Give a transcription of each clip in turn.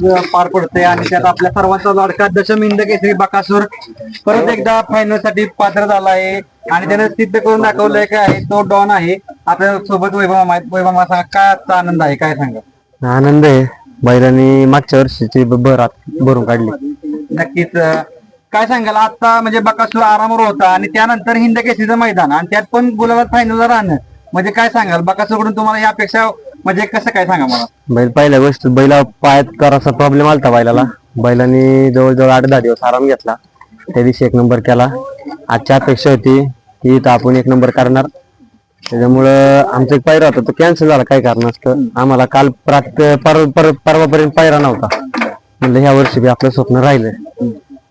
पार पडते आणि त्यात आपल्या सर्वांचा लाडका दशमिंद केसरी बकासूर परत एकदा फायनलसाठी पात्र झाला आहे आणि त्याने सिद्ध करून दाखवलंय काय आहे तो डॉन आहे. आपल्यासोबत वैभव. वैभव काय आजचा आनंद आहे काय सांगा? आनंद आहे. बैलांनी मागच्या वर्षीची भरात भरून काढली. नक्कीच काय सांगाल? आता म्हणजे बकासूर आरामावर होता आणि त्यानंतर हिंद केसरीचं मैदान आणि त्यात पण गुलाबात फायनलला राहणं. म्हणजे काय सांगाल? बकासूरकडून तुम्हाला या अपेक्षा म्हणजे कसं काय सांगा मला? बैल पहिल्या गोष्ट बैला पायात करायचा प्रॉब्लेम आलता बैलाला. बैलांनी जवळजवळ आठ दहा दिवस आराम घेतला. त्या दिवशी एक नंबर केला. आजची अपेक्षा होती की इथं आपण एक नंबर करणार. त्याच्यामुळं आमचा एक पायरा होता तो कॅन्सल झाला. काय कारण असतं आम्हाला काल प्रात पर पर- परवापर्यंत पायरा नव्हता. म्हणलं ह्या वर्षी बी आपलं स्वप्न राहिलं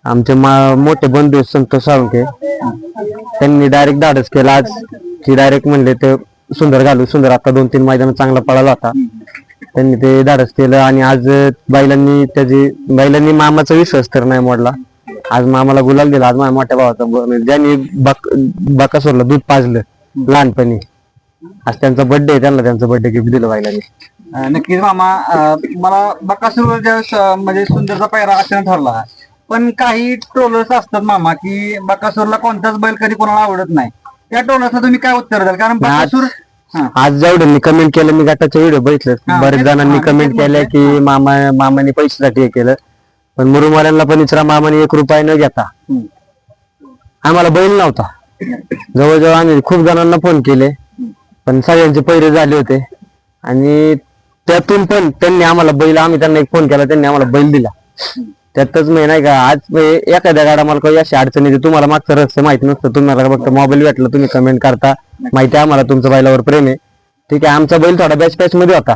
आमचे मा- मोठे बंधू संतोष साळुंके त्यांनी डायरेक्ट धाडस केला. आज की डायरेक्ट म्हणले ते सुंदर घालू सुंदर आता दोन तीन मैदान चांगला पळाला होता. त्यांनी ते धाडस केलं आणि आज बैलांनी त्याची बैलांनी मामाचा विश्वास तर नाही मोडला. आज मामाला गुलाल दिला आज माझ्या मोठ्या भावाचा ज्यांनी बक बकासूरला दूध पाजलं लहानपणी आज त्यांचा बर्थडे त्यांना त्यांचं बर्थडे गिफ्ट दिलं बैलांनी. नक्कीच मामा मला बकासूर म्हणजे सुंदरचा पैरा अचानक ठरला. पण काही ट्रोलर्स असतात मामा की बकासूरला कोणताच बैल कधी कोणाला आवडत नाही. त्या ट्रोलर्सला तुम्ही काय उत्तर द्याल? कारण बकासूर आज जेवढ्यांनी कमेंट केलं मी गटाचे व्हिडिओ बघितले बरेच जणांनी कमेंट केल्या की मामा मामाने पैशासाठी हे केलं. पण मुरुमवाल्यांना पण इचरा मामाने एक रुपया न घेता. आम्हाला बैल नव्हता. जवळजवळ आम्ही खूप जणांना फोन केले. पण सगळ्यांचे पैरे झाले होते. आणि त्यातून पण त्यांनी आम्हाला बैल आम्ही त्यांना एक फोन केला त्यांनी आम्हाला बैल दिला. त्यातच मी नाही का आज एखाद्या गाडा मला काही अशी अडचण येते तुम्हाला मागचं रहस्य माहिती नसतं तुम्हाला फक्त मोबाईल भेटला तुम्ही कमेंट करता माहिती आहे आम्हाला तुमचं बैलावर प्रेम आहे. ठीक आहे आमचा बैल थोडा बॅच पॅच मध्ये होता.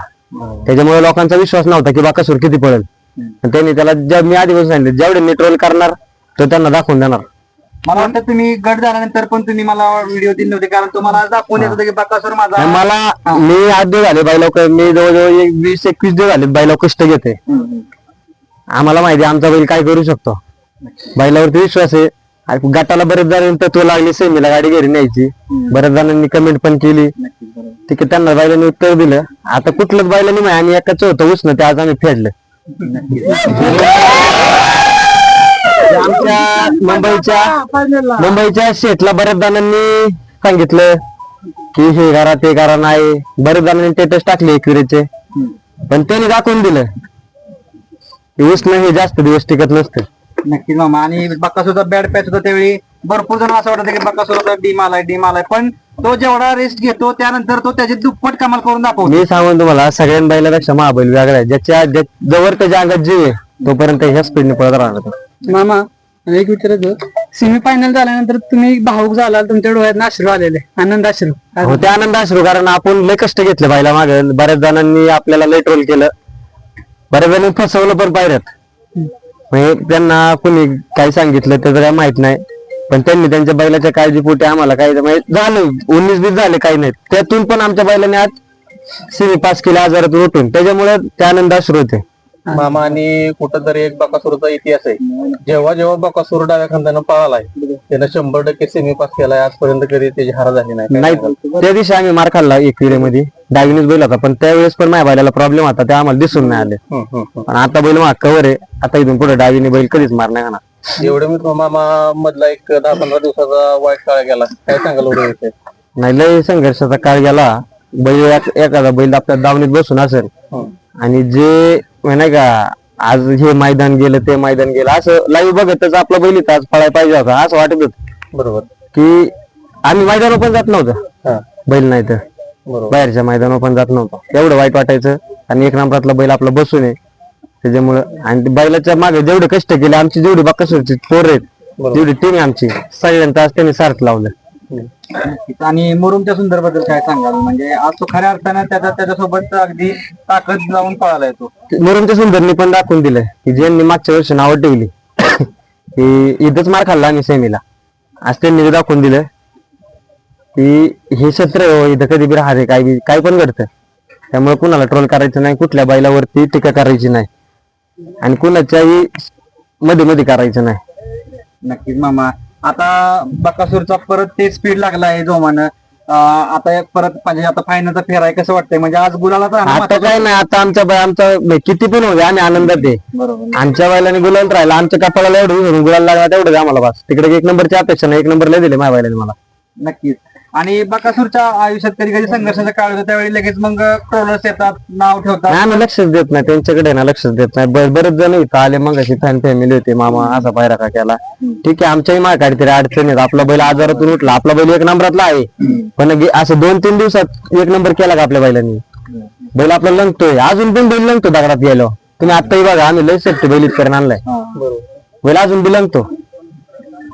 त्याच्यामुळे लोकांचा विश्वास नव्हता की बाकासूर किती पण त्यांनी त्याला ज्या मी आधीपासून सांगितलं जेवढे मी ट्रोल करणार तो त्यांना दाखवून देणार. मला वाटतं तुम्ही गट झाल्यानंतर पण तुम्ही मला व्हिडिओ दिले नव्हते कारण तुम्हाला दाखवून येत होतं की बकासूर माझा मला मी आठ दिवस झाले बैला मी जवळजवळ वीस एकवीस दिवस झाले बैला कष्ट घेते. आम्हाला माहिती आमचा बैल काय करू शकतो. बैलावरती विश्वास आहे. आणि गटाला बरेच जणांनी तत्व लागली सेमीला गाडी घरी न्यायची. बऱ्याच जणांनी कमेंट पण केली. ठीक आहे त्यांना बैलांनी उत्तर दिलं. आता कुठलंच बैलांनी माहिती आणि एकाच होतं उष्ण ते आज आम्ही फेडलं. आमच्या मुंबईच्या मुंबईच्या शेटला बऱ्याच जणांनी सांगितलं की हे करा ते करा नाही. बरेच जणांनी स्टेटस टाकले एकविरेचे. पण त्यांनी दाखवून दिलं. उष्ण हे जास्त दिवस टिकत नसतं. नक्कीच मामा. आणि बकासूरचा बॅड पॅच होता त्यावेळी. भरपूर जण असं वाटतं की बकासूरचा डीम आलाय डीम आलाय पण तो जेवढा रेस्ट घेतो त्यानंतर तो त्याची दुप्पट कमाल करून दाखवतो. मी सांगून तुम्हाला सगळ्यां बैलापेक्षा महाबैल वेगळा आहे. ज्याच्या ज्या- जवळ त्याच्या अंगात जीव आहे तोपर्यंत ह्या स्पीडने पळत राहणार तो. मामा एक विचारायचं सेमी फायनल झाल्यानंतर तुम्ही भाऊक झाला तुमच्या डोळ्यात अश्रू आलेले. आनंद अश्रू. हो ते आनंद असलो कारण आपण लय कष्ट घेतले बायला माग बऱ्याच जणांनी आपल्याला लय ट्रोल केलं. बऱ्याच जणांनी फसवलं पण पायऱ्यात. म्हणजे त्यांना कोणी काही सांगितलं त्याचं काय माहीत नाही. पण त्यांनी त्यांच्या बैलाच्या काळजीपोटी आम्हाला काही म्हणजे झालं. उन्नीस बीस झाले काही नाही त्यातून पण आमच्या बैलाने आज सिमी पास केले आजारातून उठून. त्याच्यामुळे ते आनंदाश्रू होते मामा आणि कुठंतरी एक बकासूरचा इतिहास आहे. जेव्हा जेव्हा बकासूर डाव्या खांद्यानं पळालाय त्यानं शंभर टक्के सेमी पास केलाय आजपर्यंत कधी त्याची हार झाली नाही? त्या दिवशी आम्ही मार खाल्ला एक मध्ये डावीनेच बैल होता पण त्यावेळेस पण माझ्या बैलाला प्रॉब्लेम होता ते आम्हाला दिसून नाही आले. पण आता बैल मग कवर आहे. आता इथून पुढे डावीने बैल कधीच मार नाही होणार. एवढं मी मामा मधला एक दहा पंधरा दिवसाचा वाईट काळ गेला. काय सांगाल नाही लय संघर्षाचा काळ गेला. बैल एखादा बैल आपल्या दावणीत बसून असेल. आणि जे नाही का आज हे मैदान गेलं ते मैदान गेलं असं लाईव्ह बघतच आपला बैल इथं आज पळायला पाहिजे होता असं वाटत होत. बरोबर. की आम्ही मैदानावर पण जात नव्हतं. हा. बैल नाही तर. बाहेरच्या मैदानावर पण जात नव्हतं. एवढं वाईट वाटायचं. आणि एक नंबरातला बैल आपला बसून आहे. त्याच्यामुळं आणि बैलाच्या मागे जेवढे कष्ट केले आमची जेवढी बाकासूरची पोर आहेत जेवढी टीम आहे आमची सगळ्यांचं आज त्यांनी सार्थ लावलं. नक्कीच. आणि मुरुमच्या सुंदरबद्दल काय सांगाल? म्हणजे आज तो खऱ्या अर्थानं त्याच्या त्याच्यासोबत अगदी ताकद लावून पळाला येतो मुरुमच्या सुंदरनी पण दाखवून दिलं की ज्यांनी मागच्या वर्षी नावं ठेवली की इथंच मार खाल्ला आम्ही सेमीला. आज त्यांनी दाखवून दिलं की हे सत्र आहे हो, इथं कधी बी राहते काय बी काय पण घडतं. त्यामुळे कुणाला ट्रोल करायचं नाही कुठल्या बैलावरती टीका करायची नाही. आणि कुणाच्याही मध्ये मध्ये करायचं नाही. नक्कीच मामा. आता बकासूरचा परत ते स्पीड लागला आहे जोमानं. आता एक परत म्हणजे आता फायनलचा फेर आहे कसं वाटतंय? म्हणजे आज गुलाला तर आता काय नाही आता आमच्या बाय आमचा म्हणजे किती पण होते आम्ही आनंदात आहे. बरोबर. आमच्या बैलाने गुलाल राहिला आमच्या कपाळाला एवढं गुलाल लागला तेवढं आम्हाला बस. तिकडे एक नंबरची अपेक्षा नाही एक नंबर लय दिले माझ्या बैलाने मला. नक्कीच. आणि बकासूरच्या आयुष्यात कधी कधी संघर्षाचा काळ होतो त्यावेळी लगेच मग ट्रोलर्स येतात नाव ठेवतात. आम्ही लक्षच देत नाही त्यांच्याकडे ना लक्षच देत नाही. ब- बरेच जण इथं आले मग अशी फॅन फॅमिली होती मामा असा पायरा का केला. ठीक आहे आमच्याही माय काहीतरी अडचण आहेत. आपला बैल आजारातून उठला आपला बैल एक नंबरातला आहे. पण गे- असं दोन तीन दिवसात एक नंबर केला का आपल्या बैलांनी? बैल आपला लंगतोय. अजून पण बैल लंगतो दगडात गेलो. तुम्ही आताही बघा आम्ही लय सेफ्टी बैल इथपर्यंत आणलाय. बरोबर बैल अजून बी लंगतो.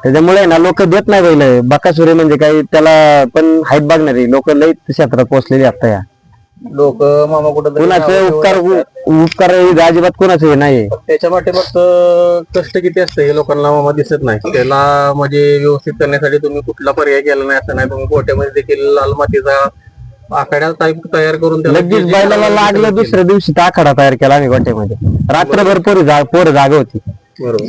त्याच्यामुळे ना लोक देत नाही बैल. बकासुरे म्हणजे काही त्याला पण हाईट बघणारी लोक लय क्षेत्रात पोहोचलेली आता या. लोक मामा कुठं कुणाचे उपकार उपकार अजिबात कुणाचे हे नाही त्याच्या पाठीमागच कष्ट किती असतं हे लोकांना मामा दिसत नाही. त्याला म्हणजे व्यवस्थित करण्यासाठी तुम्ही कुठला पर्याय केला नाही असं नाही. तुम्ही गोट्यामध्ये देखील लाल मातीचा आखाड्या टाईप तयार करून लगेच बैलाला लागलं. दुसऱ्या दिवशी आखाडा तयार केला आम्ही गोट्यामध्ये. रात्रभर पोरी पोरं जागा होती.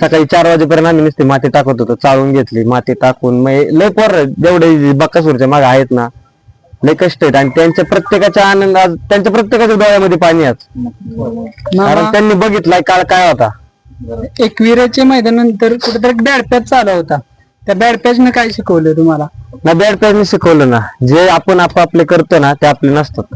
सकाळी चार वाजेपर्यंत आम्ही नुसती माती टाकत होतो चाळून घेतली माती टाकून. मग लय पोर जेवढे बक्कासूरच्या मागे आहेत ना लय कष्ट आहेत. आणि त्यांच्या प्रत्येकाच्या आनंद आज त्यांच्या प्रत्येकाच्या डोळ्यामध्ये पाणी आज कारण त्यांनी बघितलाय काळ काय होता. एकविराच्या मैदानानंतर कुठेतरी बॅड पॅच चालू होता. त्या बॅड पॅचनं काय शिकवलं तुम्हाला? ना बॅड पॅचने शिकवलं ना. जे आपण आपापले करतो ना ते आपले नसतात.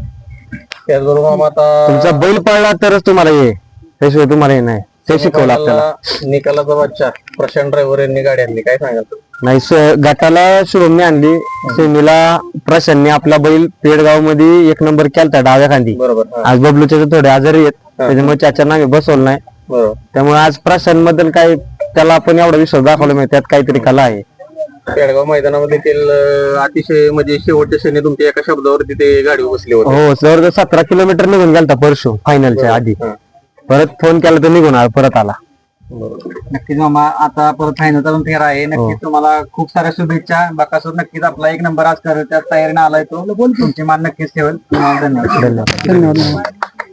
त्याचबरोबर तुमचा बैल पळला तरच तुम्हाला ये त्याशिवाय तुम्हाला हे नाही. ते शिकवलं आपल्याला. निकालाला- निकालाचा बच्चा प्रशांत ड्रायव्हर यांनी गाडी आणली. काय सांगाल तुम्ही? नाही स- गटाला शुभमने आणली. सेमीला प्रशांतने आपला बैल पेडगावमध्ये एक नंबर केलता डाव्या खांदी. बरोबर हा, आज बबलूचे थोडे आजारी आहेत. त्याच्यामुळे चाचा आम्ही बसवलं नाही. बरोबर. त्यामुळे आज प्रशांत बद्दल काय त्याला आपण एवढा विश्वास दाखवला नाही. त्यात काहीतरी कला आहे. पेडगाव मैदानामध्ये देखील अं, अतिशय म्हणजे शेवटच्या क्षणी तुमच्या एका शब्दावरती ते गाडी बसली होती. हो जवळजवळ सतरा किलोमीटर निघून गेलता परशु फायनलच्या आधी. परत फोन केला तर निघून आ- परत आला. नक्कीच मामा आता परत फायनलचा पण फेर आहे. नक्कीच तुम्हाला खूप साऱ्या शुभेच्छा. बकासूर नक्कीच आपला एक नंबर आज करेल त्या तयारीने आलाय तो. तुमची मान नक्कीच ठेवेल. धन्यवाद. धन्यवाद.